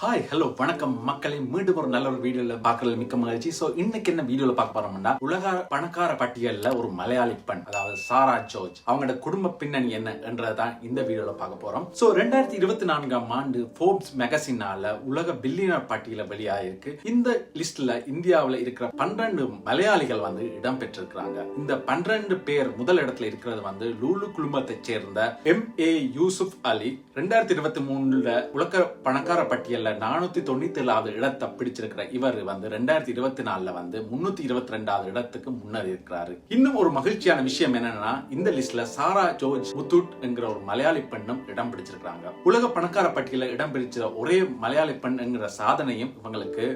Hi hello வணக்கம். மக்களை மீண்டும் ஒரு நல்ல ஒரு வீடியோல பாக்குறது மிக்க மகிழ்ச்சி. சோ இன்னைக்கு என்ன வீடியோல பார்க்க போறோம்னா உலக பணக்கார பட்டியல்ல ஒரு மலையாளி பெண் அதாவது சாரா ஜோர்ஜ். அவங்களோட குடும்ப பின்னணி என்ன என்றதான் இந்த வீடியோல பார்க்க போறோம். சோ ரெண்டாயிரத்தி இருபத்தி நான்காம் ஆண்டு ஃபோர்ப்ஸ் மெகசினால உலக பில்லியனர் பட்டியல வெளியாயிருக்கு. இந்த லிஸ்ட்ல இந்தியாவில் இருக்கிற பன்னிரண்டு மலையாளிகள் வந்து இடம் பெற்றிருக்கிறாங்க இந்த பன்னிரண்டு பேர் முதல் இடத்துல இருக்கிறது வந்து லூலு குழுமத்தை சேர்ந்த எம் ஏ யூசுப் அலி ரெண்டாயிரத்தி இருபத்தி மூணுல உலக பணக்கார பட்டியல் பட்டியல்ல நானூத்தி தொண்ணூத்தி இடத்தை பிடிச்சிருக்கிற இவர் வந்து ரெண்டாயிரத்தி இருபத்தி நாலுல வந்து முன்னூத்தி இருபத்தி ரெண்டாவது இடத்துக்கு முன்னேறி இருக்கிறாரு. இன்னும் ஒரு மகிழ்ச்சியான விஷயம் என்னன்னா இந்த லிஸ்ட்ல சாரா ஜோர்ஜ் முத்துட் என்கிற ஒரு மலையாளி பெண்ணும் இடம் பிடிச்சிருக்கிறாங்க. உலக பணக்கார பட்டியல இடம் பிடிச்ச ஒரே மலையாளி பெண் என்கிற சாதனையும் இவங்களுக்கு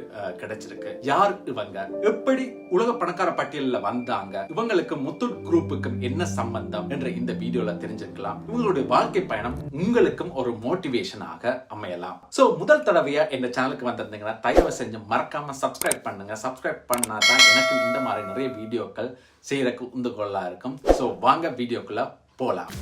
கிடைச்சிருக்கு. யார் இவங்க? எப்படி உலக பணக்கார பட்டியலில் வந்தாங்க? இவங்களுக்கு முத்துட் குரூப்புக்கும் என்ன சம்பந்தம் என்ற இந்த வீடியோல தெரிஞ்சுக்கலாம் இவங்களுடைய வாழ்க்கை பயணம் உங்களுக்கும் ஒரு மோட்டிவேஷனாக அமையலாம். சோ முதல் தடவை தடவையாக இந்த சேனலுக்கு வந்திருந்தீங்கன்னா தயவு செஞ்சு மறக்காமல் சப்ஸ்கிரைப் பண்ணுங்கள் சப்ஸ்கிரைப் பண்ணால் தான் எனக்கு இந்த மாதிரி நிறைய வீடியோக்கள் செய்கிறக்கு உந்துகொள்ளாக இருக்கும். ஸோ வாங்க வீடியோக்குள்ளே போகலாம்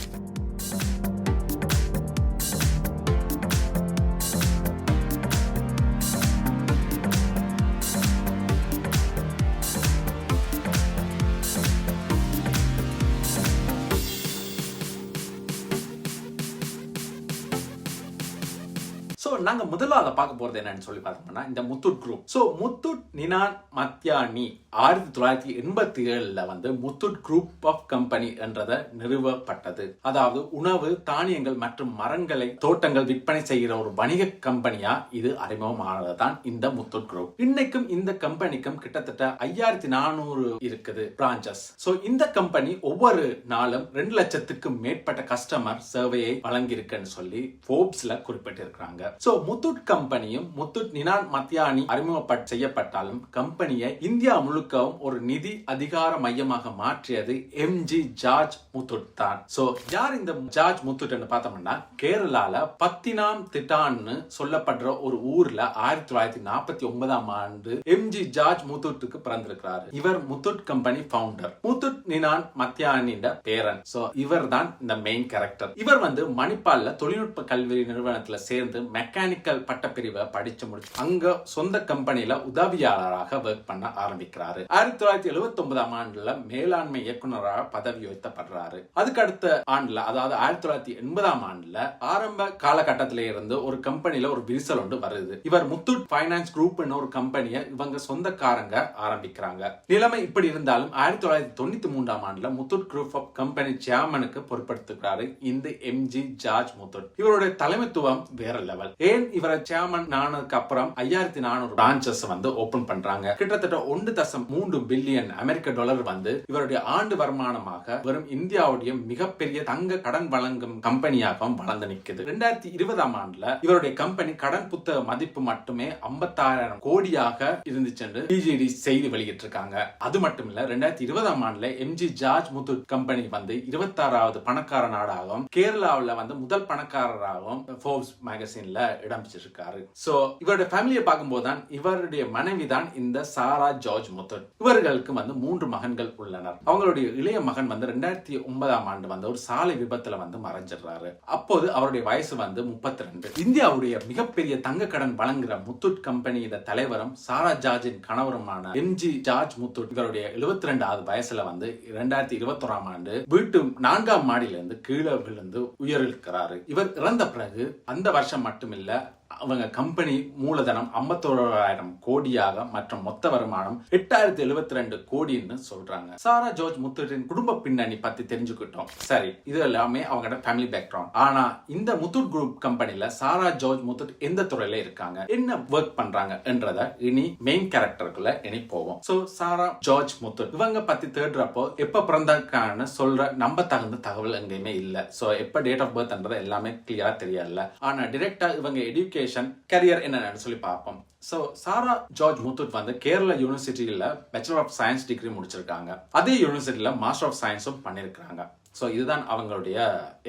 ஸோ நாங்கள் முதலாக பார்க்க போகிறது என்னன்னு சொல்லி பார்த்தோம்னா இந்த முத்துட் குரூப் ஸோ முத்துட் நினான் மத்யானி ஆயிரத்தி தொள்ளாயிரத்தி எண்பத்தி ஏழில் வந்து முத்துட் குரூப் ஆஃப் கம்பெனி என்றதை நிறுவப்பட்டது. அதாவது உணவு தானியங்கள் மற்றும் மரங்களை தோட்டங்கள் விற்பனை செய்கிற ஒரு வணிக கம்பெனியா இது அறிமுகமானது தான் இந்த முத்துட் குரூப் இன்னைக்கும் இந்த கம்பெனிக்கும் கிட்டத்தட்ட ஐயாயிரத்தி நானூறு இருக்குது பிரான்ச்சஸ் ஸோ இந்த கம்பெனி ஒவ்வொரு நாளும் ரெண்டு லட்சத்துக்கும் மேற்பட்ட கஸ்டமர் சேவையை வழங்கியிருக்குன்னு சொல்லி போர்ப்ஸ்ல குறிப்பிட்டிருக்கிறாங்க. சோ முத்தூட் கம்பெனியும் முத்தூட் நினான் மத்தியானி அறிமுகப்பட் செய்யப்பட்டாலும் கம்பெனியை இந்தியா முழுக்கவும் ஒரு நிதி அதிகார மையமாக மாற்றியது எம்ஜி ஜார்ஜ் முத்துட் தான். சோ யார் இந்த ஜார்ஜ் முத்தூட் பார்த்தோம்னா கேரளால பத்தினாம் திட்டான்னு சொல்லப்படுற ஒரு ஊர்ல ஆயிரத்தி தொள்ளாயிரத்தி நாற்பத்தி ஒன்பதாம் ஆண்டு எம்ஜி ஜார்ஜ் முத்தூட்டுக்கு பிறந்திருக்கிறாரு. இவர் முத்துட் கம்பெனி பவுண்டர் முத்துட் நினான் மத்தியானின் பேரன். சோ இவர் தான் இந்த மெயின் கேரக்டர் இவர் வந்து மணிப்பால்ல தொழில்நுட்ப கல்வி நிறுவனத்துல சேர்ந்து மெக்கானிக்கல் பட்டப்பிரிவை படிச்சு முடிச்சு அங்க சொந்த கம்பெனியில உதவியாளராக ஒர்க் பண்ண ஆரம்பிக்கிறாரு. ஆயிரத்தி தொள்ளாயிரத்தி எழுபத்தி ஒன்பதாம் ஆண்டுல மேலாண்மை இயக்குநராக பதவி உயர்த்தப்படுறாரு. அதுக்கு அடுத்த ஆண்டுல அதாவது ஆயிரத்தி தொள்ளாயிரத்தி எண்பதாம் ஆண்டுல ஆரம்ப காலகட்டத்தில இருந்து ஒரு கம்பெனியில ஒரு விரிசல் ஒன்று வருது. இவர் முத்தூட் பைனான்ஸ் குரூப் ஒரு கம்பெனியை இவங்க சொந்தக்காரங்க ஆரம்பிக்கிறாங்க. நிலைமை இப்படி இருந்தாலும் ஆயிரத்தி தொள்ளாயிரத்தி தொண்ணூத்தி மூன்றாம் ஆண்டுல முத்தூட் குரூப் ஆஃப் கம்பெனி சேர்மனுக்கு பொறுப்படுத்துகிறாரு இந்த எம்ஜி ஜார்ஜ் முத்தூட். இவருடைய தலைமைத்துவம் வேற லெவல் ஏன் இவரை சேர்மன் ஆனதுக்கு அப்புறம் ஐயாயிரத்தி நானூறு பிரான்ச்சஸ் வந்து ஓபன் பண்றாங்க? கிட்டத்தட்ட ஒன்று தசம் மூன்று பில்லியன் அமெரிக்க டாலர் வந்து இவருடைய ஆண்டு வருமானமாக வெறும் இந்தியாவுடைய மிகப்பெரிய தங்க கடன் வழங்கும் கம்பெனியாகவும் வளர்ந்து நிற்குது ரெண்டாயிரத்தி இருபதாம் ஆண்டுல இவருடைய கம்பெனி கடன் புத்தக மதிப்பு மட்டுமே ஐம்பத்தாயிரம் கோடியாக இருந்துச்சு என்று பிஜிடி செய்தி வெளியிட்டிருக்காங்க. அது மட்டும் இல்ல ரெண்டாயிரத்தி இருபதாம் ஆண்டுல எம்ஜி ஜார்ஜ் முத்து கம்பெனி வந்து இருபத்தாறாவது பணக்கார நாடாகவும் கேரளாவில் வந்து முதல் பணக்காரராகவும் ஃபோர்ஸ் மேகசின்ல இடம் பிடிச்சிருக்காரு சோ இவருடைய ஃபேமிலியை பார்க்கும்போது தான் இவருடைய மனைவி தான் இந்த சாரா ஜார்ஜ் முத்தூட். இவர்களுக்கு வந்து மூன்று மகன்கள் உள்ளனர். அவங்களுடைய இளைய மகன் வந்து ரெண்டாயிரத்தி ஒன்பதாம் ஆண்டு வந்து ஒரு சாலை விபத்துல வந்து மறைஞ்சிடுறாரு. அப்போது அவருடைய வயசு வந்து முப்பத்தி ரெண்டு இந்தியாவுடைய மிகப்பெரிய தங்க கடன் வழங்குற முத்தூட் கம்பெனியோட தலைவரும் சாரா ஜார்ஜின் கணவருமான எம்ஜி ஜார்ஜ் முத்தூட் இவருடைய எழுபத்தி ரெண்டாவது வயசுல வந்து இரண்டாயிரத்தி இருபத்தோராம் ஆண்டு வீட்டு நான்காம் மாடியிலிருந்து கீழே விழுந்து உயிரிழக்கிறாரு. இவர் இறந்த பிறகு அந்த வருஷம் மட்டுமில்லை الله அவங்க கம்பெனி மூலதனம் ஐம்பத்தோராயிரம் கோடியாக மற்றும் மொத்த வருமானம் எட்டாயிரத்தி எழுபத்தி ரெண்டு கோடின்னு சொல்றாங்க. சாரா ஜார்ஜ் முத்தூட்டின் குடும்ப பின்னணி பத்தி தெரிஞ்சுக்கிட்டோம். சரி இது எல்லாமே அவங்களோட ஃபேமிலி பேக்ரவுண்ட் ஆனா இந்த முத்தூட் குரூப் கம்பெனில சாரா ஜார்ஜ் முத்தூட் எந்த துறையில இருக்காங்க? என்ன ஒர்க் பண்றாங்க? என்றத இனி மெயின் கேரக்டருக்குள்ள இனி போவோம். So Sarah George Muthoot. இவங்க பத்தி தேடுறப்போ எப்ப பிறந்தாக்கான சொல்ற நம்ப தகுந்த தகவல் எங்கேயுமே இல்ல. சோ எப்ப டேட் ஆஃப் பர்த்ன்றது எல்லாமே கிளியரா தெரியல. ஆனா டிரெக்டா இவங்க எஜுகேஷன் கரியர் என்னன்னு சொல்லி பார்ப்போம். ஸோ சாரா ஜார்ஜ் முத்துட் வந்து கேரள யூனிவர்சிட்டியில பேச்சுலர் ஆஃப் சயின்ஸ் டிகிரி முடிச்சிருக்காங்க. அதே யூனிவர்சிட்டியில் மாஸ்டர் ஆஃப் சயின்ஸும் பண்ணியிருக்காங்க ஸோ இதுதான் அவங்களுடைய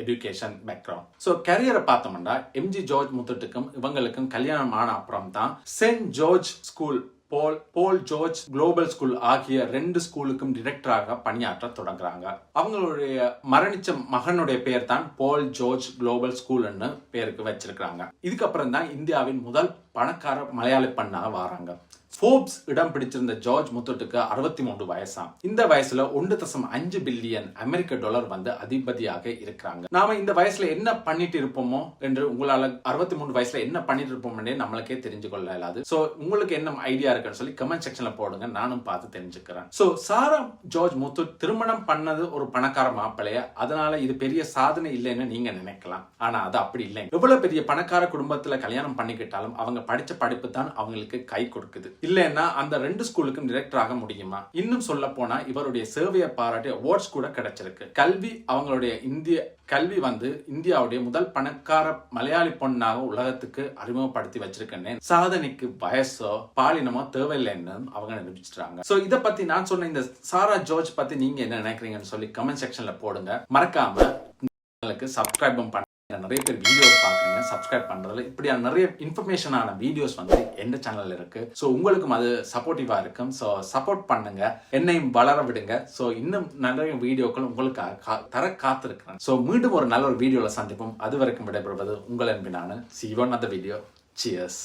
எஜுகேஷன் பேக்ரவுண்ட் ஸோ கரியரை பார்த்தோம்னா எம்ஜி ஜார்ஜ் முத்துட்டுக்கும் இவங்களுக்கும் கல்யாணம் ஆன அப்புறம் தான் saint George school Paul Paul George global school ஆகிய ரெண்டு ஸ்கூலுக்கும் டிரெக்டராக பணியாற்ற தொடங்குறாங்க. அவங்களுடைய மரணிச்ச மகனுடைய பெயர் தான் போல் ஜோர்ஜ் குளோபல் ஸ்கூல்னு பேருக்கு வச்சிருக்கிறாங்க. இதுக்கப்புறம் தான் இந்தியாவின் முதல் பணக்கார மலையாளி பண்ணாக வராங்க. ஃபோர்ப்ஸ் இடம் பிடிச்சிருந்த ஜார்ஜ் முத்தோட்டுக்கு அறுபத்தி மூன்று வயசாம். இந்த வயசுல ஒன்று தசம் அஞ்சு பில்லியன் அமெரிக்க டாலர் வந்து அதிபதியாக இருக்கிறாங்க. நாம இந்த வயசுல என்ன பண்ணிட்டு இருப்போமோ என்று உங்களால அறுபத்தி மூணு வயசுல என்ன பண்ணிட்டு இருப்போம்னே நம்மளுக்கே தெரிஞ்சு கொள்ள இயலாது. சோ உங்களுக்கு என்ன ஐடியா இருக்குன்னு சொல்லி கமெண்ட் செக்ஷன்ல போடுங்க. நானும் பார்த்து தெரிஞ்சுக்கிறேன். சோ சாரா ஜார்ஜ் முத்து திருமணம் பண்ணது ஒரு பணக்கார மாப்பிள்ளைய? அதனால இது பெரிய சாதனை இல்லைன்னு நீங்க நினைக்கலாம். ஆனா அது அப்படி இல்லை. எவ்வளவு பெரிய பணக்கார குடும்பத்துல கல்யாணம் பண்ணிக்கிட்டாலும் அவங்க படிச்ச படிப்பு தான் அவங்களுக்கு கை கொடுக்குது. இல்லைன்னா அந்த ரெண்டு ஸ்கூலுக்கும் டிரெக்டர் ஆக முடியுமா? இன்னும் சொல்ல போனா இவருடைய சேவையை பாராட்டி அவார்ட்ஸ் கூட கிடைச்சிருக்கு. கல்வி அவங்களுடைய இந்திய கல்வி வந்து இந்தியாவுடைய முதல் பணக்கார மலையாளி பொண்ணாக உலகத்துக்கு அறிமுகப்படுத்தி வச்சிருக்கேன்னு சாதனைக்கு வயசோ பாலினமோ தேவையில்லைன்னு அவங்க நிரூபிச்சிட்டாங்க. சோ இதை பத்தி நான் சொன்ன இந்த சாரா ஜார்ஜ் பத்தி நீங்க என்ன நினைக்கிறீங்கன்னு சொல்லி கமெண்ட் செக்ஷன்ல போடுங்க. மறக்காம சப்ஸ்கிரைபும் பண்ண நிறைய பேர் வீடியோஸ் பார்க்குறீங்க சப்ஸ்கிரைப் பண்றதுல. இப்படியான நிறைய இன்ஃபர்மேஷனான வீடியோஸ் வந்து எந்த சேனல்ல இருக்கு. ஸோ உங்களுக்கும் அது சப்போர்ட்டிவா இருக்கும். ஸோ சப்போர்ட் பண்ணுங்க. என்னையும் வளர விடுங்க. ஸோ இன்னும் நிறைய வீடியோக்கள் உங்களுக்கு கா- தர காத்திருக்கிறேன். ஸோ மீண்டும் ஒரு நல்ல ஒரு வீடியோல சந்திப்போம். அது வரைக்கும் விடைபெறுவது உங்கள் அன்பினான சீவன் அந்த வீடியோ சியர்ஸ்